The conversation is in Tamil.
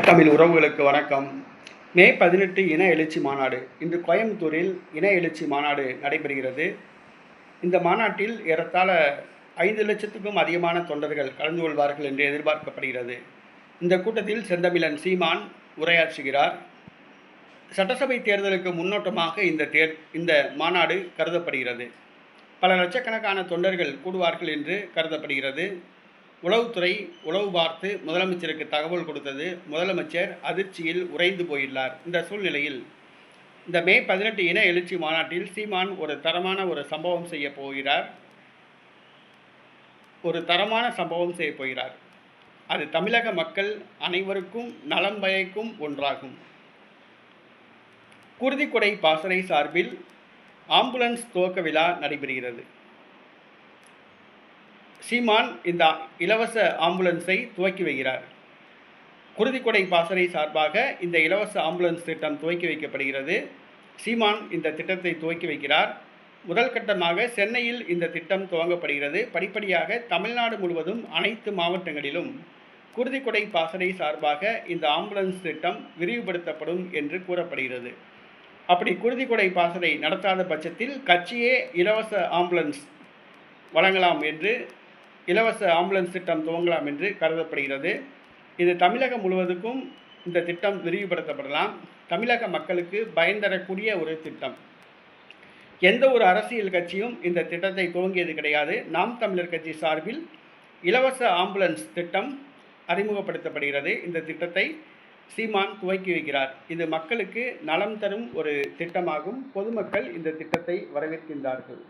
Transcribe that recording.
தமிழ் உறவுகளுக்கு வணக்கம். மே பதினெட்டு இன எழுச்சி மாநாடு. இன்று கோயம்புத்தூரில் இன எழுச்சி மாநாடு நடைபெறுகிறது. இந்த மாநாட்டில் ஏறத்தாழ ஐந்து லட்சத்துக்கும் அதிகமான தொண்டர்கள் கலந்து கொள்வார்கள் என்று எதிர்பார்க்கப்படுகிறது. இந்த கூட்டத்தில் செந்தமிழன் சீமான் உரையாற்றுகிறார். சட்டசபை தேர்தலுக்கு முன்னோட்டமாக இந்த தேர் இந்த மாநாடு கருதப்படுகிறது. பல லட்சக்கணக்கான தொண்டர்கள் கூடுவார்கள் என்று கருதப்படுகிறது. உளவுத்துறை உளவு பார்த்து முதலமைச்சருக்கு தகவல் கொடுத்தது முதலமைச்சர் அதிர்ச்சியில் உறைந்து போயுள்ளார் இந்த சூழ்நிலையில் இந்த மே பதினெட்டு இன எழுச்சி மாநாட்டில் சீமான் ஒரு தரமான ஒரு சம்பவம் செய்ய போகிறார். ஒரு தரமான சம்பவம் செய்ய போகிறார். அது தமிழக மக்கள் அனைவருக்கும் நலம் பயக்கும் ஒன்றாகும். குருதிக்குடை பாசறை சார்பில் ஆம்புலன்ஸ் துவக்க விழா நடைபெறுகிறது. சீமான் இந்த இலவச ஆம்புலன்ஸை துவக்கி வைக்கிறார். குருதிக்கொடை பாசறை சார்பாக இந்த இலவச ஆம்புலன்ஸ் திட்டம் துவக்கி வைக்கப்படுகிறது. சீமான் இந்த திட்டத்தை துவக்கி வைக்கிறார். முதல் கட்டமாக சென்னையில் இந்த திட்டம் துவங்கப்படுகிறது. படிப்படியாக தமிழ்நாடு முழுவதும் அனைத்து மாவட்டங்களிலும் குருதிக்கொடை பாசறை சார்பாக இந்த ஆம்புலன்ஸ் திட்டம் விரிவுபடுத்தப்படும் என்று கூறப்படுகிறது. அப்படி குருதிக்கொடை பாசறை நடத்தாத பட்சத்தில் கட்சியே இலவச ஆம்புலன்ஸ் வழங்கலாம் என்று இலவச ஆம்புலன்ஸ் திட்டம் துவங்கலாம் என்று கருதப்படுகிறது. இது தமிழகம் முழுவதுக்கும் இந்த திட்டம் விரிவுபடுத்தப்படலாம். தமிழக மக்களுக்கு பயன் தரக்கூடிய ஒரு திட்டம். எந்த ஒரு அரசியல் கட்சியும் இந்த திட்டத்தை துவங்கியது கிடையாது. நாம் தமிழர் கட்சி சார்பில் இலவச ஆம்புலன்ஸ் திட்டம் அறிமுகப்படுத்தப்படுகிறது. இந்த திட்டத்தை சீமான் துவக்கி வைக்கிறார். இது மக்களுக்கு நலம் தரும் ஒரு திட்டமாகும். பொதுமக்கள் இந்த திட்டத்தை வரவேற்கின்றார்கள்.